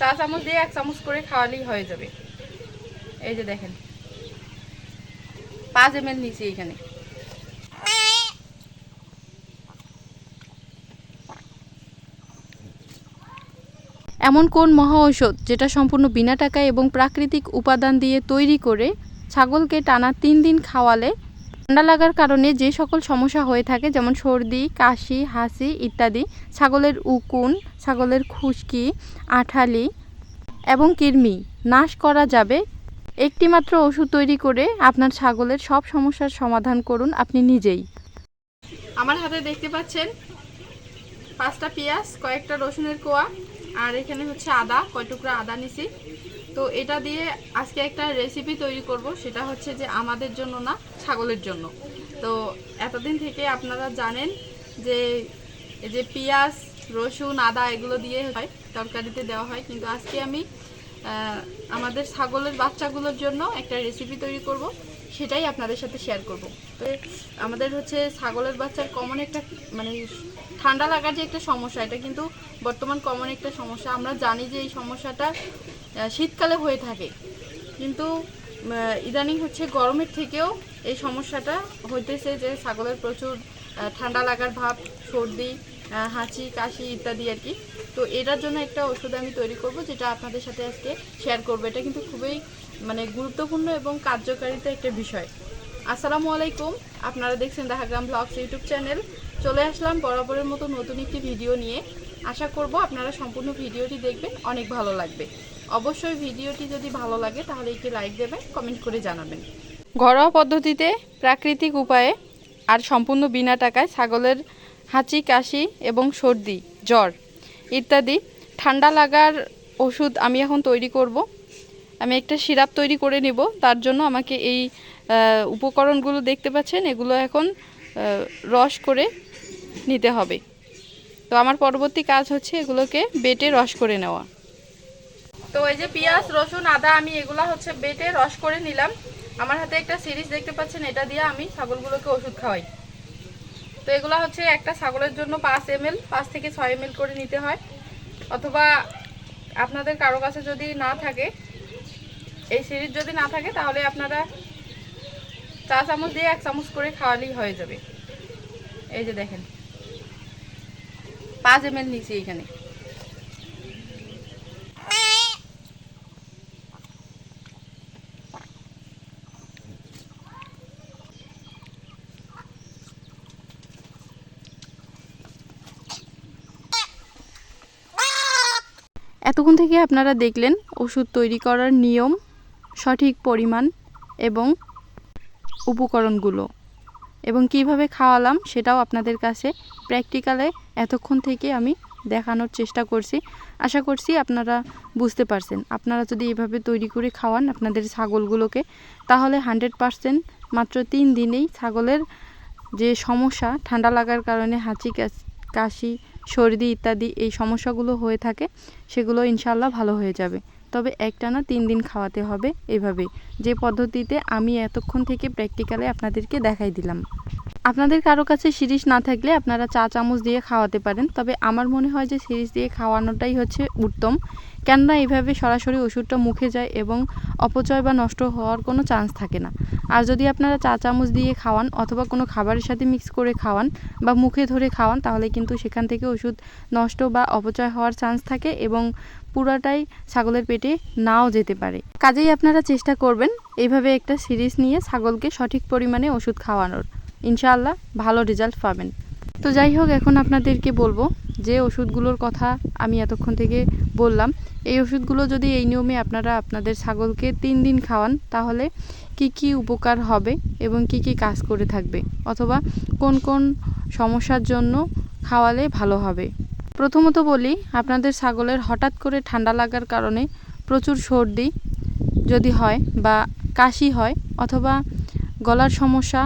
চা চামচ দিয়ে এক চামচ করে খাওয়ালেই হয়ে যাবে। এই যে দেখেন। পাঁচ এম এল নিচে এখানে এমন কোন মহা ঔষধ যেটা সম্পূর্ণ বিনা টাকায় এবং প্রাকৃতিক উপাদান দিয়ে তৈরি করে ছাগলকে টানা তিন দিন খাওয়ালে ঠান্ডা লাগার কারণে যে সকল সমস্যা হয়ে থাকে, যেমন সর্দি, কাশি, হাসি ইত্যাদি, ছাগলের উকুন, ছাগলের খুশকি, আঠালি এবং কৃমি নাশ করা যাবে। একটি মাত্র ওষুধ তৈরি করে আপনার ছাগলের সব সমস্যার সমাধান করুন আপনি নিজেই। আমার হাতে দেখতে পাচ্ছেন পাঁচটা পেঁয়াজ, কয়েকটা রসুনের কোয়া, আর এখানে হচ্ছে আদা, কয় টুকরা আদা নিছি। তো এটা দিয়ে আজকে একটা রেসিপি তৈরি করব, সেটা হচ্ছে যে আমাদের জন্য না, ছাগলের জন্য। তো এতদিন থেকে আপনারা জানেন যে যে পেঁয়াজ, রসুন, আদা, এগুলো দিয়ে হয়, তরকারিতে দেওয়া হয়। কিন্তু আজকে আমি আমাদের ছাগলের বাচ্চাগুলোর জন্য একটা রেসিপি তৈরি করব, সেটাই আপনাদের সাথে শেয়ার করব। তো আমাদের হচ্ছে ছাগলের বাচ্চার কমন একটা মানে ঠান্ডা লাগার যে একটা সমস্যা, এটা কিন্তু বর্তমান কমন একটা সমস্যা। আমরা জানি যে এই সমস্যাটা শীতকালে হয়ে থাকে। কিন্তু ইদানিং হচ্ছে গরমের থেকেও এই সমস্যাটা হইতেছে যে ছাগলের প্রচুর ঠান্ডা লাগার ভাব, সর্দি হাঁচি, কাশি ইত্যাদি আর কি। তো এটার জন্য একটা ওষুধ আমি তৈরি করব যেটা আপনাদের সাথে আজকে শেয়ার করব। এটা কিন্তু খুবই মানে গুরুত্বপূর্ণ এবং কার্যকারিতা একটা বিষয়। আসসালামু আলাইকুম। আপনারা দেখছেন দেখাগ্রাম ব্লগস ইউটিউব চ্যানেল। চলে আসলাম বরাবরের মতো নতুন একটি ভিডিও নিয়ে। আশা করব আপনারা সম্পূর্ণ ভিডিওটি দেখবেন, অনেক ভালো লাগবে। অবশ্যই ভিডিওটি যদি ভালো লাগে, তাহলে একটি লাইক দেবেন কমেন্ট করে জানাবেন। ঘরোয়া পদ্ধতিতে প্রাকৃতিক উপায়ে আর সম্পূর্ণ বিনা টাকায় ছাগলের হাঁচি, কাশি এবং সর্দি, জ্বর ইত্যাদি ঠান্ডা লাগার ওষুধ আমি এখন তৈরি করব। আমি একটা সিরাপ তৈরি করে নেব। তার জন্য আমাকে এই উপকরণগুলো দেখতে পাচ্ছেন, এগুলো এখন রস করে নিতে হবে। তো আমার পরবর্তী কাজ হচ্ছে এগুলোকে বেটে রস করে নেওয়া। তো এই যে পেঁয়াজ, রসুন, আদা আমি এগুলা হচ্ছে বেটে রস করে নিলাম। আমার হাতে একটা সিরিজ দেখতে পাচ্ছেন, এটা দিয়ে আমি ছাগলগুলোকে ওষুধ খাওয়াই। তো এগুলা হচ্ছে একটা ছাগলের জন্য পাঁচ এম এল পাঁচ থেকে ছয় এম করে নিতে হয়। অথবা আপনাদের কারও কাছে যদি না থাকে, এই সিরিজ যদি না থাকে, তাহলে আপনারা চা চামচ দিয়ে এক চামচ করে খাওয়ালেই হয়ে যাবে। এই যে দেখেন, পাঁচ এম এল নিচে এখানে এতক্ষণ থেকে আপনারা দেখলেন ওষুধ তৈরি করার নিয়ম, সঠিক পরিমাণ এবং উপকরণগুলো এবং কীভাবে খাওয়ালাম সেটাও আপনাদের কাছে প্র্যাকটিক্যালে এতক্ষণ থেকে আমি দেখানোর চেষ্টা করছি। আশা করছি আপনারা বুঝতে পারছেন। আপনারা যদি এভাবে তৈরি করে খাওয়ান আপনাদের ছাগলগুলোকে, তাহলে হান্ড্রেড পারসেন্ট মাত্র তিন দিনেই ছাগলের যে সমস্যা, ঠান্ডা লাগার কারণে হাঁচি, কাশ- সর্দি ইত্যাদি এই সমস্যাগুলো হয়ে থাকে, সেগুলো ইনশাল্লাহ ভালো হয়ে যাবে। তবে একটানা তিন দিন খাওয়াতে হবে এভাবে যে পদ্ধতিতে আমি এতক্ষণ থেকে প্র্যাকটিক্যালে আপনাদেরকে দেখাই দিলাম। আপনাদের কারও কাছে সিরিজ না থাকলে আপনারা চা চামচ দিয়ে খাওয়াতে পারেন, তবে আমার মনে হয় যে সিরিজ দিয়ে খাওয়ানোটাই হচ্ছে উত্তম। কেননা এইভাবে সরাসরি ওষুধটা মুখে যায় এবং অপচয় বা নষ্ট হওয়ার কোনো চান্স থাকে না। আর যদি আপনারা চা চামচ দিয়ে খাওয়ান অথবা কোনো খাবারের সাথে মিক্স করে খাওয়ান বা মুখে ধরে খাওয়ান, তাহলে কিন্তু সেখান থেকে ওষুধ নষ্ট বা অপচয় হওয়ার চান্স থাকে এবং পুরাটাই ছাগলের পেটে নাও যেতে পারে। কাজেই আপনারা চেষ্টা করবেন এইভাবে একটা সিরিজ নিয়ে ছাগলকে সঠিক পরিমাণে ওষুধ খাওয়ানোর। ইনশাআল্লাহ ভালো রেজাল্ট পাবেন। তো যাই হোক, এখন আপনাদেরকে বলব যে ওষুধগুলোর কথা আমি এতক্ষণ থেকে বললাম। এই ওষুধগুলো যদি এই নিয়মে আপনারা আপনাদের ছাগলকে তিন দিন খাওয়ান, তাহলে কি কি উপকার হবে এবং কি কি কাজ করে থাকবে? অথবা কোন কোন সমস্যার জন্য খাওয়ালে ভালো হবে? প্রথমত বলি, আপনাদের ছাগলের হঠাৎ করে ঠান্ডা লাগার কারণে প্রচুর সর্দি যদি হয় বা কাশি হয় অথবা গলার সমস্যা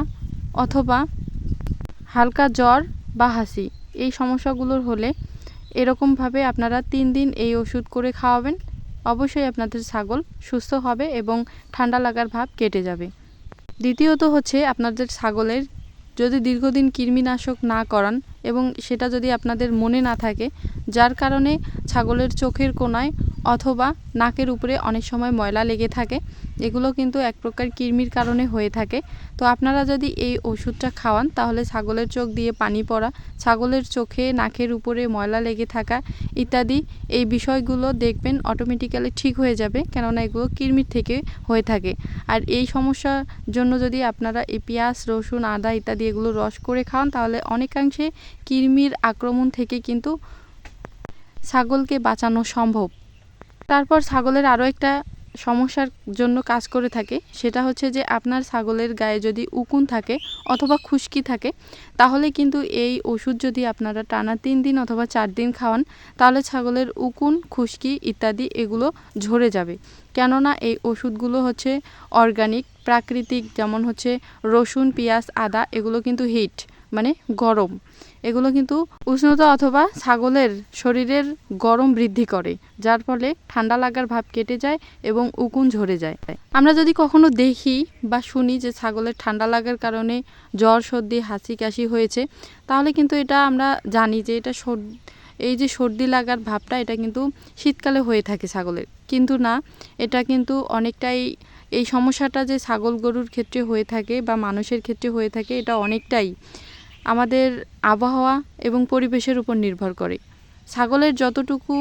অথবা হালকা জ্বর বা হাসি, এই সমস্যাগুলোর হলে এরকমভাবে আপনারা তিন দিন এই ওষুধ করে খাওয়াবেন। অবশ্যই আপনাদের ছাগল সুস্থ হবে এবং ঠান্ডা লাগার ভাব কেটে যাবে। দ্বিতীয়ত হচ্ছে আপনাদের ছাগলের যদি দীর্ঘদিন কৃমিনাশক না করান এবং সেটা যদি আপনাদের মনে না থাকে, যার কারণে ছাগলের চোখের কোনায় অথবা নাকের উপরে অনেক সময় ময়লা লেগে থাকে এগুলো কিন্তু এক প্রকার কৃমির কারণে হয়ে থাকে। তো আপনারা যদি এই ওষুধটা খাওয়ান, তাহলে ছাগলের চোখ দিয়ে পানি পড়া, ছাগলের চোখে, নাকের উপরে ময়লা লেগে থাকা ইত্যাদি এই বিষয়গুলো দেখবেন অটোমেটিক্যালি ঠিক হয়ে যাবে, কেননা এগুলো কৃমির থেকে হয়ে থাকে। আর এই সমস্যার জন্য যদি আপনারা এই পেঁয়াজ, রসুন, আদা ইত্যাদি এগুলো রস করে খাওয়ান, তাহলে অনেকাংশে কৃমির আক্রমণ থেকে কিন্তু ছাগলকে বাঁচানো সম্ভব। তারপর ছাগলের আরও একটা সমস্যার জন্য কাজ করে থাকে, সেটা হচ্ছে যে আপনার ছাগলের গায়ে যদি উকুন থাকে অথবা খুশকি থাকে, তাহলে কিন্তু এই ওষুধ যদি আপনারা টানা তিন দিন অথবা চার দিন খাওয়ান, তাহলে ছাগলের উকুন, খুশকি ইত্যাদি এগুলো ঝরে যাবে। কেননা এই ওষুধগুলো হচ্ছে অর্গানিক প্রাকৃতিক যেমন হচ্ছে রসুন, পেঁয়াজ, আদা, এগুলো কিন্তু হিট মানে গরম। এগুলো কিন্তু উষ্ণতা অথবা ছাগলের শরীরের গরম বৃদ্ধি করে, যার ফলে ঠান্ডা লাগার ভাব কেটে যায় এবং উকুন ঝরে যায়। আমরা যদি কখনো দেখি বা শুনি যে ছাগলের ঠান্ডা লাগার কারণে জ্বর, সর্দি হাসি কাশি হয়েছে, তাহলে কিন্তু এটা আমরা জানি যে এটা এই যে সর্দি লাগার ভাবটা এটা কিন্তু শীতকালে হয়ে থাকে ছাগলের। কিন্তু না, এটা কিন্তু অনেকটাই এই সমস্যাটা যে ছাগল গরুর ক্ষেত্রে হয়ে থাকে বা মানুষের ক্ষেত্রে হয়ে থাকে, এটা অনেকটাই আমাদের আবহাওয়া এবং পরিবেশের উপর নির্ভর করে। ছাগলের যতটুকু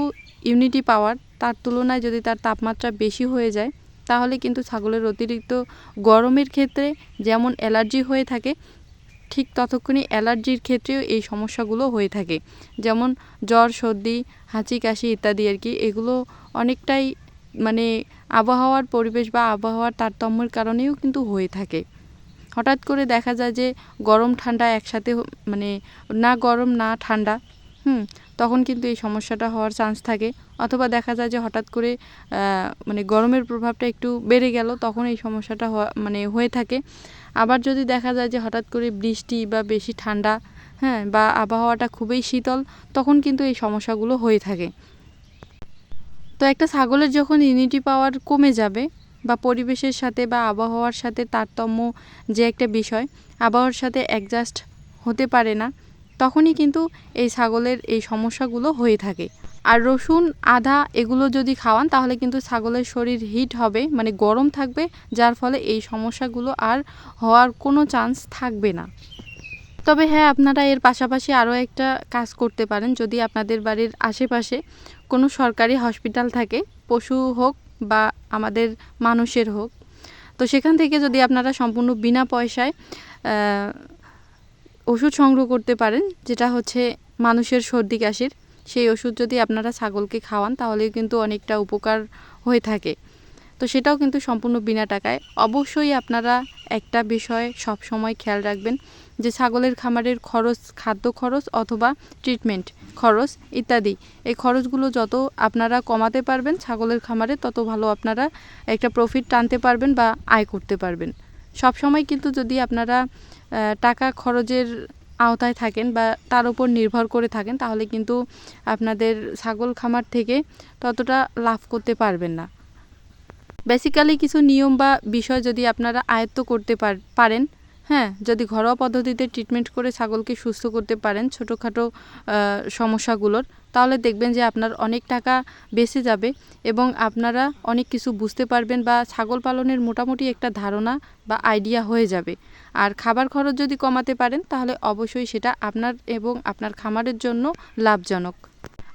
ইউনিটি পাওয়ার তার তুলনায় যদি তার তাপমাত্রা বেশি হয়ে যায়, তাহলে কিন্তু ছাগলের অতিরিক্ত গরমের ক্ষেত্রে যেমন অ্যালার্জি হয়ে থাকে, ঠিক ততক্ষণই অ্যালার্জির ক্ষেত্রেও এই সমস্যাগুলো হয়ে থাকে। যেমন জ্বর, সর্দি, হাঁচি, কাশি ইত্যাদি আর কি, এগুলো অনেকটাই মানে আবহাওয়ার পরিবেশ বা আবহাওয়ার তারতম্যের কারণেও কিন্তু হয়ে থাকে। হঠাৎ করে দেখা যায় যে গরম ঠান্ডা একসাথে মানে না গরম, না ঠান্ডা, হুম, তখন কিন্তু এই সমস্যাটা হওয়ার চান্স থাকে। অথবা দেখা যায় যে হঠাৎ করে মানে গরমের প্রভাবটা একটু বেড়ে গেল, তখন এই সমস্যাটা মানে হয়ে থাকে। আবার যদি দেখা যায় যে হঠাৎ করে বৃষ্টি বা বেশি ঠান্ডা হ্যাঁ বা আবহাওয়াটা খুবই শীতল, তখন কিন্তু এই সমস্যাগুলো হয়ে থাকে। তো একটা ছাগলের যখন ইমিউনিটি পাওয়ার কমে যাবে বা পরিবেশের সাথে বা আবহাওয়ার সাথে তারতম্য যে একটা বিষয়, আবহাওয়ার সাথে অ্যাডজাস্ট হতে পারে না, তখনই কিন্তু এই ছাগলের এই সমস্যাগুলো হয়ে থাকে। আর রসুন, আদা এগুলো যদি খাওয়ান, তাহলে কিন্তু ছাগলের শরীর হিট হবে মানে গরম থাকবে, যার ফলে এই সমস্যাগুলো আর হওয়ার কোনো চান্স থাকবে না। তবে হ্যাঁ আপনারা এর পাশাপাশি আরও একটা কাজ করতে পারেন। যদি আপনাদের বাড়ির আশেপাশে কোনো সরকারি হসপিটাল থাকে, পশু হোক বা আমাদের মানুষের হোক। তো সেখান থেকে যদি আপনারা সম্পূর্ণ বিনা পয়সায় ওষুধ সংগ্রহ করতে পারেন, যেটা হচ্ছে মানুষের সর্দি কাশির, সেই ওষুধ যদি আপনারা ছাগলকে খাওয়ান, তাহলে কিন্তু অনেকটা উপকার হয়ে থাকে। তো সেটাও কিন্তু সম্পূর্ণ বিনা টাকায়। অবশ্যই আপনারা একটা বিষয় সব সময় খেয়াল রাখবেন যে ছাগলের খামারের খরচ, খাদ্য খরচ অথবা ট্রিটমেন্ট খরচ ইত্যাদি। এই খরচগুলো যত আপনারা কমাতে পারবেন ছাগলের খামারে, তত ভালো আপনারা একটা প্রফিট টানতে পারবেন বা আয় করতে পারবেন। সব সময় কিন্তু যদি আপনারা টাকা খরচের আওতায় থাকেন বা তার উপর নির্ভর করে থাকেন, তাহলে কিন্তু আপনাদের ছাগল খামার থেকে ততটা লাভ করতে পারবেন না। বেসিক্যালি কিছু নিয়ম বা বিষয় যদি আপনারা আয়ত্ত করতে পার- পারেন হ্যাঁ যদি ঘরোয়া পদ্ধতিতে ট্রিটমেন্ট করে ছাগলকে সুস্থ করতে পারেন ছোটোখাটো সমস্যাগুলোর, তাহলে দেখবেন যে আপনার অনেক টাকা বেঁচে যাবে এবং আপনারা অনেক কিছু বুঝতে পারবেন বা ছাগল পালনের মোটামুটি একটা ধারণা বা আইডিয়া হয়ে যাবে। আর খাবার খরচ যদি কমাতে পারেন, তাহলে অবশ্যই সেটা আপনার এবং আপনার খামারের জন্য লাভজনক।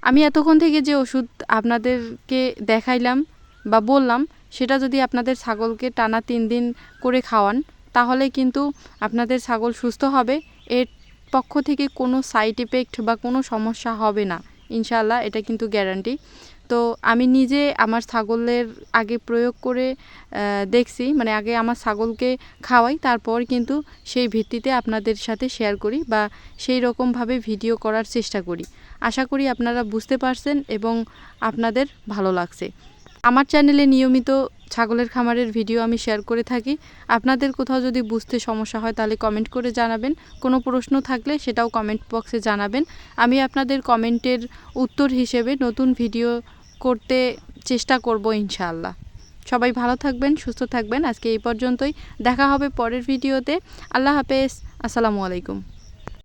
আমি এতক্ষণ থেকে যে ওষুধ আপনাদেরকে দেখাইলাম বা বললাম সেটা যদি আপনাদের ছাগলকে টানা তিন দিন করে খাওয়ান, তাহলে কিন্তু আপনাদের ছাগল সুস্থ হবে। এর পক্ষ থেকে কোনো সাইড এফেক্ট বা কোনো সমস্যা হবে না। ইনশাল্লাহ এটা কিন্তু গ্যারান্টি তো আমি নিজে আমার ছাগলের আগে প্রয়োগ করে দেখছি মানে আগে আমার ছাগলকে খাওয়াই, তারপর কিন্তু সেই ভিত্তিতে আপনাদের সাথে শেয়ার করি বা সেই রকমভাবে ভিডিও করার চেষ্টা করি। আশা করি আপনারা বুঝতে পারছেন এবং আপনাদের ভালো লাগছে। আমার চ্যানেলে নিয়মিত ছাগলের খামারের ভিডিও আমি শেয়ার করে থাকি। আপনাদের কোথাও যদি বুঝতে সমস্যা হয়, তাহলে কমেন্ট করে জানাবেন। কোনো প্রশ্ন থাকলে সেটাও কমেন্ট বক্সে জানাবেন। আমি আপনাদের কমেন্টের উত্তর হিসেবে নতুন ভিডিও করতে চেষ্টা করব ইনশাআল্লাহ। সবাই ভালো থাকবেন, সুস্থ থাকবেন। আজকে এই পর্যন্তই। দেখা হবে পরের ভিডিওতে আল্লাহ হাফেজ। আসসালামু আলাইকুম।